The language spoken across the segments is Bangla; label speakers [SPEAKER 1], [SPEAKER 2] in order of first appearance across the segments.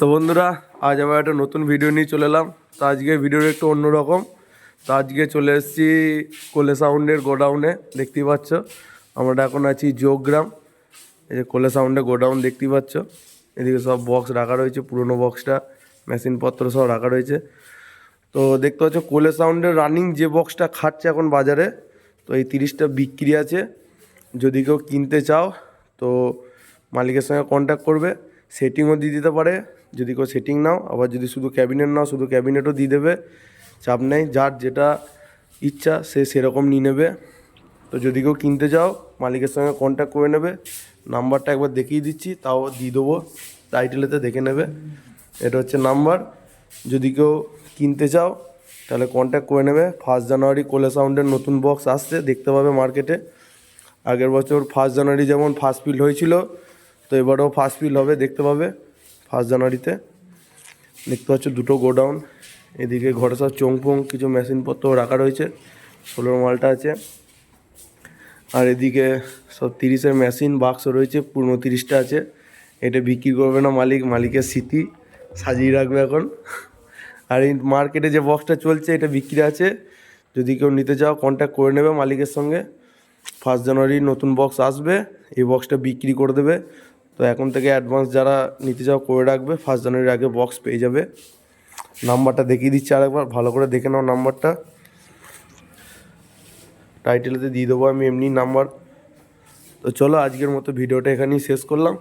[SPEAKER 1] তো বন্ধুরা, আজ আবার একটা নতুন ভিডিও নিয়ে চলে এলাম। তো আজকে ভিডিওটা একটু অন্যরকম। তো আজকে চলে এসেছি কোলে সাউন্ডের গোডাউনে দেখতেই পাচ্ছ। আমরা এখন আছি যোগগ্রাম এই যে কোলে সাউন্ডের গোডাউন দেখতেই পাচ্ছ। এদিকে সব বক্স রাখা রয়েছে, পুরোনো বক্সটা মেশিনপত্র সব রাখা রয়েছে। তো দেখতে পাচ্ছ, কোলে সাউন্ডের রানিং যে বক্সটা খাচ্ছে এখন বাজারে, তো এই তিরিশটা বিক্রি আছে। যদি কেউ কিনতে চাও, তো মালিকের সঙ্গে কন্ট্যাক্ট করবে। সেটিংও দিয়ে দিতে পারে। যদি কেউ সেটিং নাও, আবার যদি শুধু ক্যাবিনেট নাও, শুধু ক্যাবিনেটও দিয়ে দেবে, চাপ নেই। যার যেটা ইচ্ছা, সে সেরকম নিয়ে নেবে। তো যদি কেউ কিনতে চাও, মালিকের সঙ্গে কন্ট্যাক্ট করে নেবে। নাম্বারটা একবার দেখিয়ে দিচ্ছি, তাও দিয়ে দেবো। টাইটেলেতে দেখে নেবে। এটা হচ্ছে নাম্বার। যদি কেউ কিনতে চাও, তাহলে কন্ট্যাক্ট করে নেবে। ফার্স্ট জানুয়ারি কোলে সাউন্ডের নতুন বক্স আসছে, দেখতে পাবে মার্কেটে আগের বছর ফার্স্ট জানুয়ারি যেমন ফার্স্ট ফিল হয়েছিল তো এবারেও ফার্স্ট ফিল হবে, দেখতে পাবে ফার্স্ট জানুয়ারিতে। দেখতে পাচ্ছ দুটো গোডাউন, এদিকে ঘরে সব চোংফোং কিছু মেশিনপত্র রাখা রয়েছে ষোলোর মালটা আছে। আর এদিকে সব তিরিশের মেশিন বাক্স রয়েছে, পুরনো তিরিশটা আছে। এটা বিক্রি করবে না মালিক, মালিকের স্মৃতি, সাজিয়ে রাখবে এখন। আর এই মার্কেটে যে বক্সটা চলছে, এটা বিক্রি আছে। যদি কেউ নিতে চাও কন্ট্যাক্ট করে নেবে মালিকের সঙ্গে। ফার্স্ট জানুয়ারি নতুন বক্স আসবে, এই বক্সটা বিক্রি করে দেবে। তো এখন থেকে অ্যাডভান্স যারা নিতে চাও করে রাখবে। ফার্স্ট জানুয়ারির আগে বক্স পেয়ে যাবে। নাম্বারটা দেখিয়ে দিচ্ছি আরেকবার। ভালো করে দেখে নাও নাম্বারটা টাইটেলেতে দিয়ে দেবো আমি এমনি নাম্বার তো চলো আজকের মতো ভিডিওটা এখানেই শেষ করলাম।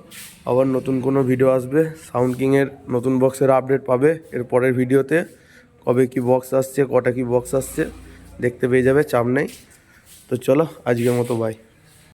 [SPEAKER 1] আবার নতুন কোনো ভিডিও আসবে। সাউন্ড কিংয়ের নতুন বক্সের আপডেট পাবে এর পরের ভিডিওতে। কবে কি বক্স আসছে, কটা কি বক্স আসছে, দেখতে পেয়ে যাবে, চাপ নেই। তো চলো আজকের মতো বাই